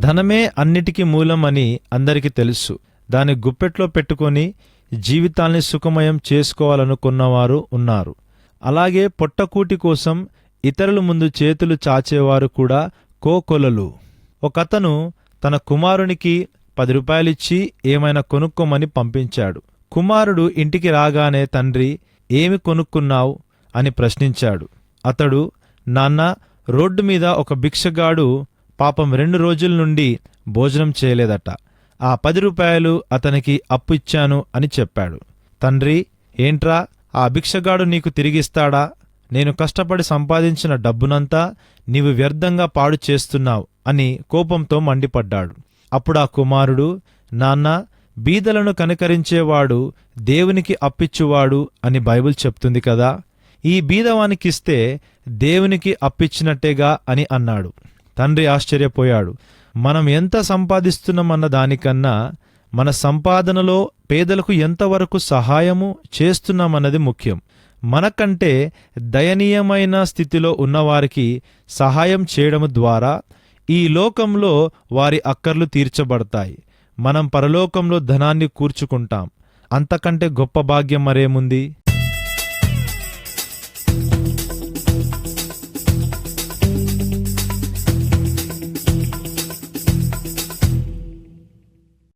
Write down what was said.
ధనమే అన్నిటికీ మూలం అని అందరికీ తెలుసు. దాన్ని గుప్పెట్లో పెట్టుకొని జీవితాల్ని సుఖమయం చేసుకోవాలనుకున్నవారు ఉన్నారు. అలాగే పొట్టకూటి కోసం ఇతరుల ముందు చేతులు చాచేవారు కూడా కోకొలలు. ఒకతను తన కుమారునికి పది రూపాయలిచ్చి ఏమైనా కొనుక్కోమని పంపించాడు. కుమారుడు ఇంటికి రాగానే తండ్రి ఏమి కొనుక్కున్నావు? అని ప్రశ్నించాడు. అతడు నాన్న రోడ్డు మీద ఒక భిక్షగాడు పాపం రెండు రోజుల నుండి భోజనం చేయలేదట. ఆ పది రూపాయలు అతనికి అప్పు ఇచ్చాను అని చెప్పాడు. తండ్రి ఏంట్రా ఆ భిక్షగాడు నీకు తిరిగిస్తాడా నేను కష్టపడి సంపాదించిన డబ్బునంతా నీవు వ్యర్థంగా పాడు చేస్తున్నావు అని కోపంతో మండిపడ్డాడు. అప్పుడు ఆ కుమారుడు నాన్న బీదలను కనకరించేవాడు దేవునికి అప్పిచ్చువాడు అని బైబిల్ చెప్తుంది కదా. ఈ బీదవానికిస్తే దేవునికి అప్పిచ్చినట్టేగా అని అన్నాడు. తండ్రి ఆశ్చర్యపోయాడు. మనం ఎంత సంపాదిస్తున్నామన్న దానికన్నా మన సంపాదనలో పేదలకు ఎంతవరకు సహాయము చేస్తున్నామన్నది ముఖ్యం. మనకంటే దయనీయమైన స్థితిలో ఉన్నవారికి సహాయం చేయడం ద్వారా ఈ లోకంలో వారి అక్కర్లు తీర్చబడతాయి. మనం పరలోకంలో ధనాన్ని కూర్చుకుంటాం. అంతకంటే గొప్ప భాగ్యం మరేముంది?